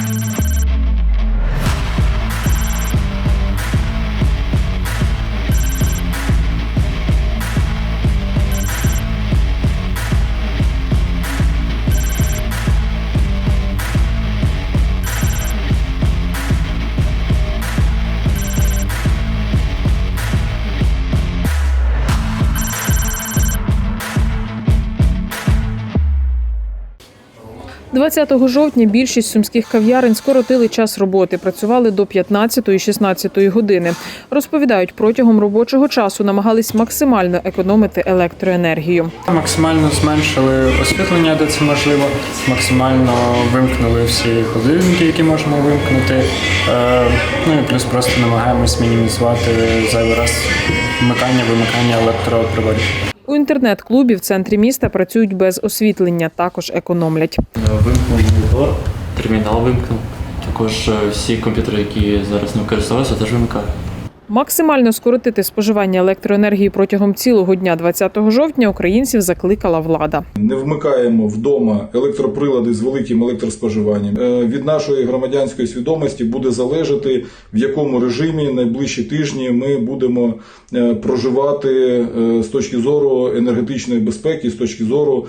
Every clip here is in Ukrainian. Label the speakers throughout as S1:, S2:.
S1: Thank you. – 20 жовтня більшість сумських кав'ярень скоротили час роботи, працювали до 15-16 години. Розповідають, протягом робочого часу намагались максимально економити електроенергію.
S2: Максимально зменшили освітлення, де це можливо. Максимально вимкнули всі годинники, які можемо вимкнути. Е, ну і плюс просто намагаємось мінімізувати зайвий раз вмикання, вимикання електроприводів.
S1: У інтернет-клубі в центрі міста працюють без освітлення, також економлять.
S3: Вимкнув монітор, термінал вимкнув. Також е, всі комп'ютери, які зараз не використовуються, теж вимикаю.
S1: Максимально скоротити споживання електроенергії протягом цілого дня 20 жовтня українців закликала влада.
S4: Не вмикаємо вдома електроприлади з великим електроспоживанням. Е, Від нашої громадянської свідомості буде залежати, в якому режимі найближчі тижні ми будемо е, проживати е, з точки зору енергетичної безпеки, з точки зору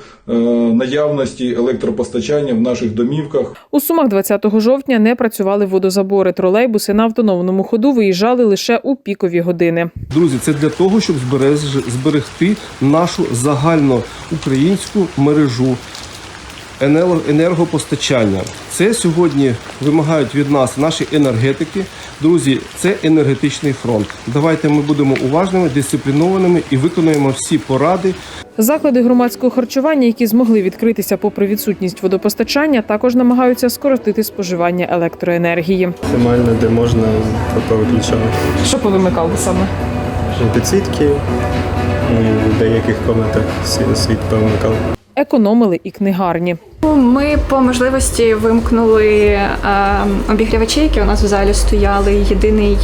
S4: наявності електропостачання в наших домівках.
S1: У Сумах 20 жовтня не працювали водозабори. Тролейбуси на автономному ходу виїжджали лише у пікові години.
S5: Друзі, це для того, щоб зберегти нашу загальноукраїнську мережу енергопостачання. Це сьогодні вимагають від нас наші енергетики. Друзі, це енергетичний фронт. Давайте ми будемо уважними, дисциплінованими і виконуємо всі поради
S1: Заклади громадського харчування, які змогли відкритися попри відсутність водопостачання, також намагаються скоротити споживання електроенергії.
S6: максимально, де можна повиключали.
S1: Що повимикали саме?
S6: Підсвітки і в деяких комнатах світ, повимикали.
S1: Економили і книгарні.
S7: Ми по можливості вимкнули е, обігрівачі, які у нас в залі стояли. Єдиний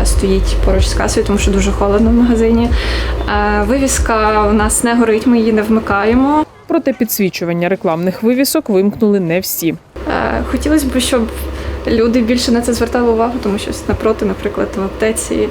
S7: е, стоїть поруч з касою, тому що дуже холодно в магазині. Е, вивіска у нас не горить, ми її не вмикаємо.
S1: Проте підсвічування рекламних вивісок вимкнули не всі.
S7: Хотілося б, щоб люди більше на це звертали увагу, тому що напроти, наприклад, в аптеці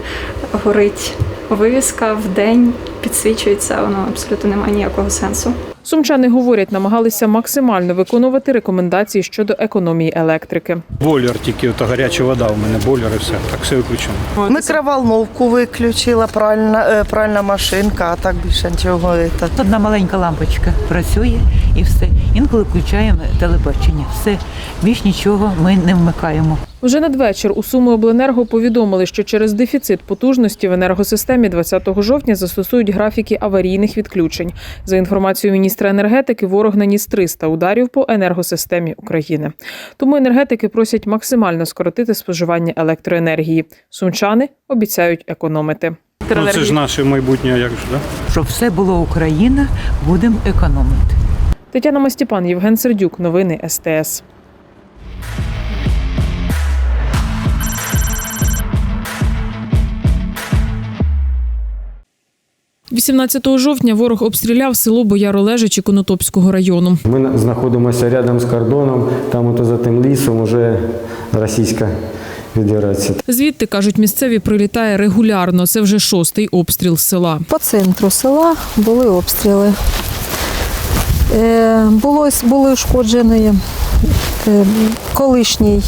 S7: горить вивіска в день, підсвічується, воно абсолютно не має ніякого сенсу.
S1: Сумчани говорять, намагалися максимально виконувати рекомендації щодо економії електрики.
S8: Бойлер тільки та гаряча вода у мене бойлер і все. Так все виключено.
S9: Микроволновку виключила, пральна, е, пральна машинка, а так більше нічого.
S10: Одна маленька лампочка працює і все. Інколи включаємо телебачення. Все більш нічого ми не вмикаємо.
S1: Вже надвечір у Суми Обленерго повідомили, що через дефіцит потужності в енергосистемі 20 жовтня застосують графіки аварійних відключень. За інформацією міністра енергетики, ворог наніс 300 ударів по енергосистемі України. Тому енергетики просять максимально скоротити споживання електроенергії. Сумчани обіцяють економити.
S8: Ну, це ж наше майбутнє, як же, да?
S10: Щоб все було Україна, будемо економити.
S1: Тетяна Мастіпан, Євген Сердюк. Новини СТС. 18 жовтня ворог обстріляв село Бояролежичі Конотопського району.
S6: Ми знаходимося рядом з кордоном, там ото за тим лісом вже Російська Федерація.
S1: Звідти кажуть, місцеві прилітає регулярно. Це вже шостий обстріл села.
S11: По центру села були обстріли. Е, Було, були ушкоджені е, колишній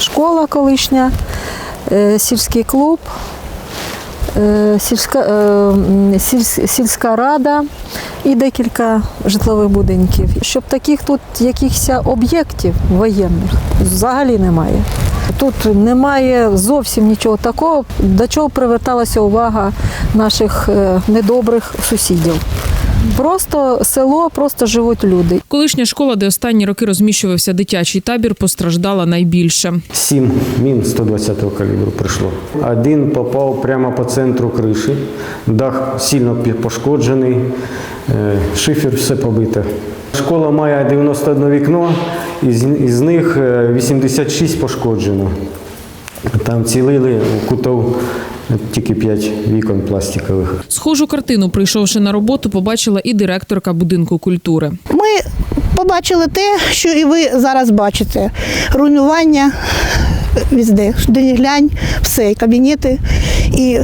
S11: школа колишня, е, сільський клуб, сільська, сільська рада і декілька житлових будинків. Щоб таких тут якихось об'єктів воєнних взагалі немає. Тут немає зовсім нічого такого, до чого приверталася увага наших е, недобрих сусідів. Просто село, просто живуть люди.
S1: Колишня школа, де останні роки розміщувався дитячий табір, постраждала найбільше.
S6: Сім мін 120-го калібру прийшло. Один попав прямо по центру криші, дах сильно пошкоджений, е, шифер все побите. Школа має 91 вікно, із, них е, 86 пошкоджено. Там цілили кутов тільки 5 вікон пластикових.
S1: Схожу картину, прийшовши на роботу, побачила і директорка будинку культури.
S9: Ми
S12: побачили те, що і ви зараз бачите: руйнування везде, де глянь, все, і кабінети, і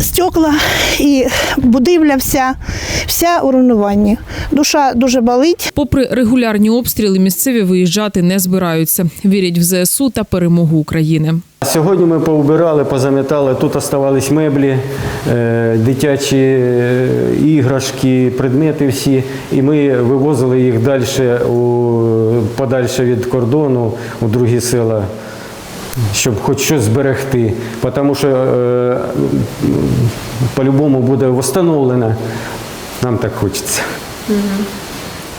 S12: стекла, і будівля вся, вся у руйнуванні. Душа дуже болить.
S1: Попри регулярні обстріли, місцеві виїжджати не збираються. Вірять в ЗСУ та перемогу України.
S6: Сьогодні ми поубирали, позамітали. Тут оставались меблі, е, дитячі е, іграшки, предмети всі. І ми вивозили їх далі подальше від кордону у другі села, щоб хоч щось зберегти. Тому що е, по-любому буде встановлено. Нам так хочеться.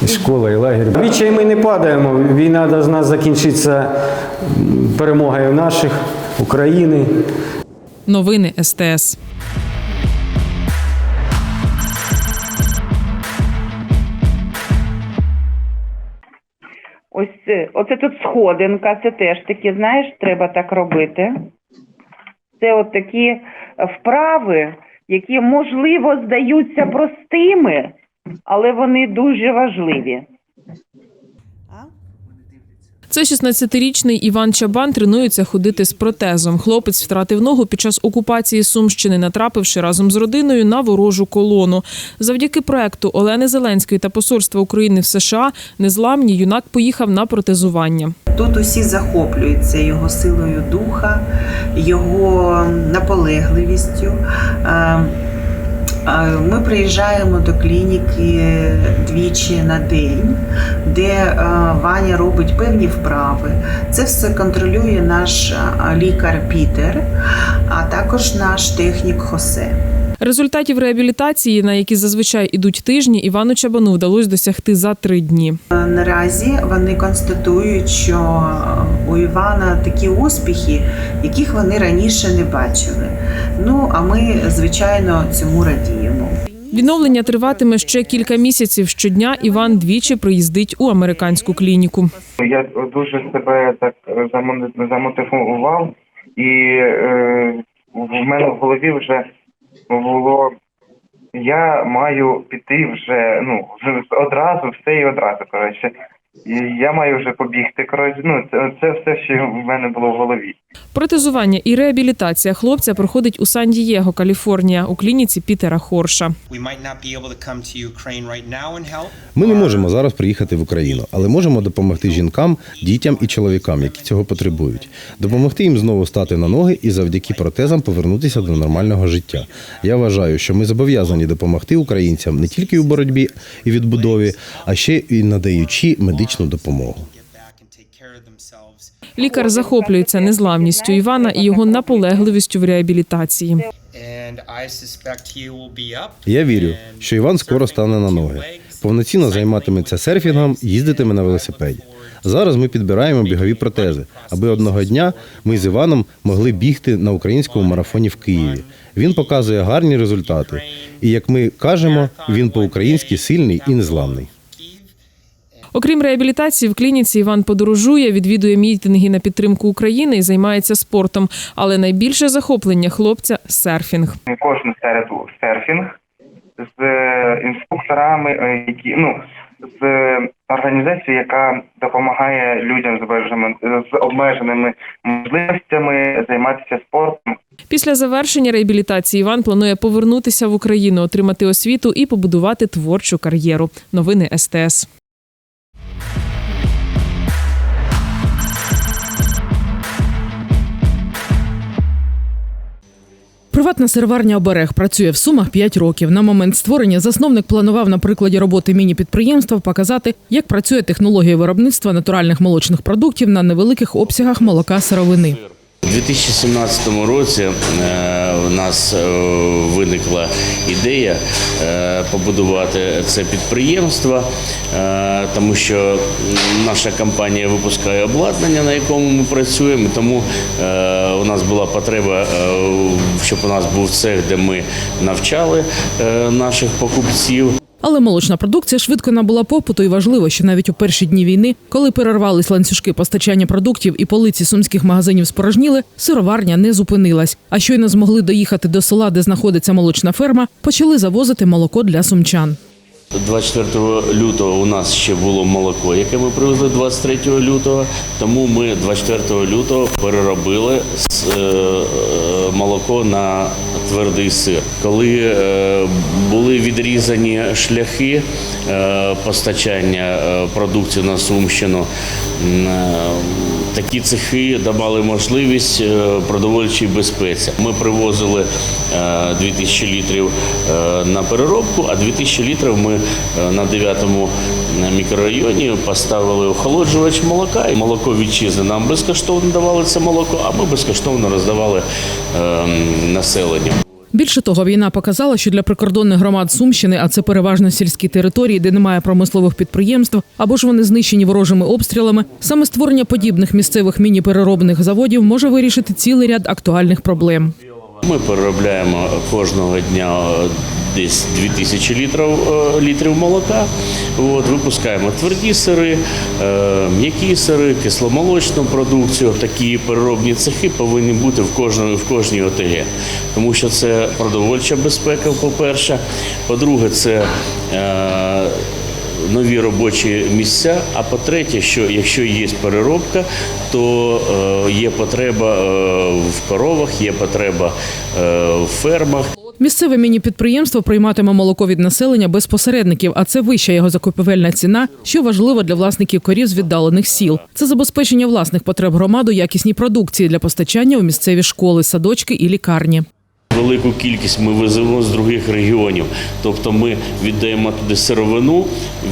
S6: І школа, і лагерь. Відчай ми не падаємо. Війна до нас закінчиться перемогою наших, України.
S1: Новини СТС.
S13: Ось це, оце тут сходинка, це теж таки, знаєш, треба так робити. Це от такі вправи, які, можливо, здаються простими, але вони дуже важливі.
S1: Це 16-річний Іван Чабан тренується ходити з протезом. Хлопець втратив ногу під час окупації Сумщини, натрапивши разом з родиною на ворожу колону. Завдяки проекту Олени Зеленської та посольства України в США незламні юнак поїхав на протезування.
S14: Тут усі захоплюються його силою духа, його наполегливістю. Ми приїжджаємо до клініки двічі на день, де е, Ваня робить певні вправи. Це все контролює наш е, лікар Пітер, а також наш технік Хосе.
S1: Результатів реабілітації, на які зазвичай ідуть тижні, Івану Чабану вдалося досягти за три дні.
S14: Е, Наразі вони констатують, що е, у Івана такі успіхи, яких вони раніше не бачили. Ну а ми, звичайно, цьому радіємо.
S1: Відновлення триватиме ще кілька місяців. Щодня Іван двічі приїздить у американську клініку.
S15: Я дуже себе так замо- замотивував, і е, в мене в голові вже було. Я маю піти вже ну одразу, все і одразу. Коротше, я маю вже побігти. Коротше, ну це, це все, що в мене було в голові.
S1: Протезування і реабілітація хлопця проходить у Сан-Дієго, Каліфорнія, у клініці Пітера Хорша.
S16: Ми не можемо зараз приїхати в Україну, але можемо допомогти жінкам, дітям і чоловікам, які цього потребують, допомогти їм знову стати на ноги і завдяки протезам повернутися до нормального життя. Я вважаю, що ми зобов'язані допомогти українцям не тільки у боротьбі і відбудові, а ще і надаючи медичну допомогу.
S1: Лікар захоплюється незламністю Івана і його наполегливістю в реабілітації.
S16: Я вірю, що Іван скоро стане на ноги. Повноцінно займатиметься серфінгом, їздитиме на велосипеді. Зараз ми підбираємо бігові протези, аби одного дня ми з Іваном могли бігти на українському марафоні в Києві. Він показує гарні результати. І як ми кажемо, він по-українськи сильний і незламний.
S1: Окрім реабілітації, в клініці Іван подорожує, відвідує мітинги на підтримку України і займається спортом. Але найбільше захоплення хлопця серфінг.
S15: Кожну середу серфінг з е, інструкторами, е, які ну з організацією, яка допомагає людям з обмеженими з обмеженими можливостями займатися спортом.
S1: Після завершення реабілітації Іван планує повернутися в Україну, отримати освіту і побудувати творчу кар'єру. Новини СТС.
S17: Приватна серварня оберег працює в Сумах 5 років. На момент створення засновник планував на прикладі роботи міні-підприємства показати, як працює технологія виробництва натуральних молочних продуктів на невеликих обсягах молока сировини.
S18: У 2017 році е, у нас е, виникла ідея е, побудувати це підприємство, тому що наша компанія випускає обладнання, на якому ми працюємо. Тому у нас була потреба, щоб у нас був цех, де ми навчали наших покупців.
S17: Але молочна продукція швидко набула попиту, і важливо, що навіть у перші дні війни, коли перервались ланцюжки постачання продуктів і полиці сумських магазинів спорожніли, сироварня не зупинилась. А щойно змогли доїхати до села, де знаходиться молочна ферма, почали завозити молоко для сумчан.
S18: 24 лютого у нас ще було молоко, яке ми привезли 23 лютого. Тому ми 24 лютого переробили е, молоко на твердий сир. Коли е, були відрізані шляхи е, постачання продукції на Сумщину, такі цехи давали можливість продовольчій безпеці. Ми привозили е, 2000 літрів на переробку, а 2000 літрів ми на 9-му мікрорайоні поставили охолоджувач молока. І молоко вітчизни нам безкоштовно давали це молоко, а ми безкоштовно роздавали е, населенню.
S17: Більше того, війна показала, що для прикордонних громад Сумщини, а це переважно сільські території, де немає промислових підприємств, або ж вони знищені ворожими обстрілами, саме створення подібних місцевих міні-переробних заводів може вирішити цілий ряд актуальних проблем.
S18: Ми переробляємо кожного дня е, десь 2000 літрів, е, літрів молока. От, випускаємо тверді сири, е, м'які сири, кисломолочну продукцію. Такі переробні цехи повинні бути в кожній, в кожній ОТГ. Тому що це продовольча безпека, по-перше. По-друге, це нові робочі місця. А по-третє, що якщо є переробка, то е, є потреба е, в коровах, є потреба е, в фермах.
S17: Місцеве міні-підприємство прийматиме молоко від населення без посередників, а це вища його закупівельна ціна, що важливо для власників корів з віддалених сіл. Це забезпечення власних потреб громади у якісній продукції для постачання у місцеві школи, садочки і лікарні.
S18: Велику кількість ми веземо з других регіонів, тобто ми віддаємо туди сировину,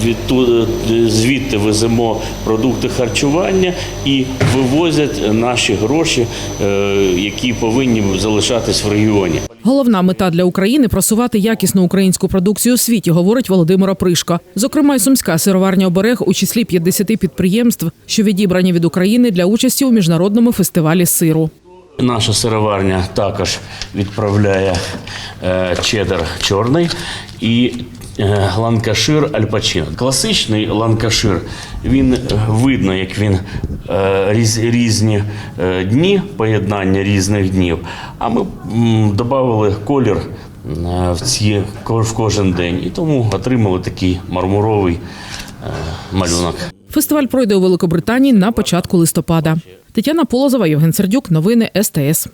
S18: відту- звідти веземо продукти харчування і вивозять наші гроші, е, які повинні залишатись в регіоні.
S17: Головна мета для України просувати якісну українську продукцію у світі, говорить Володимир Опришко. Зокрема, й сумська сироварня оберег у числі 50 підприємств, що відібрані від України для участі у міжнародному фестивалі сиру.
S18: Наша сироварня також відправляє е, чеддер чорний і е, ланкашир альпачино. Класичний ланкашир, він е, видно, як він різ, різні дні, поєднання різних днів. А ми додали колір в, ці, в кожен день. І тому отримали такий мармуровий малюнок.
S17: Фестиваль пройде у Великобританії на початку листопада. Тетяна Полозова, Євген Сердюк. Новини СТС.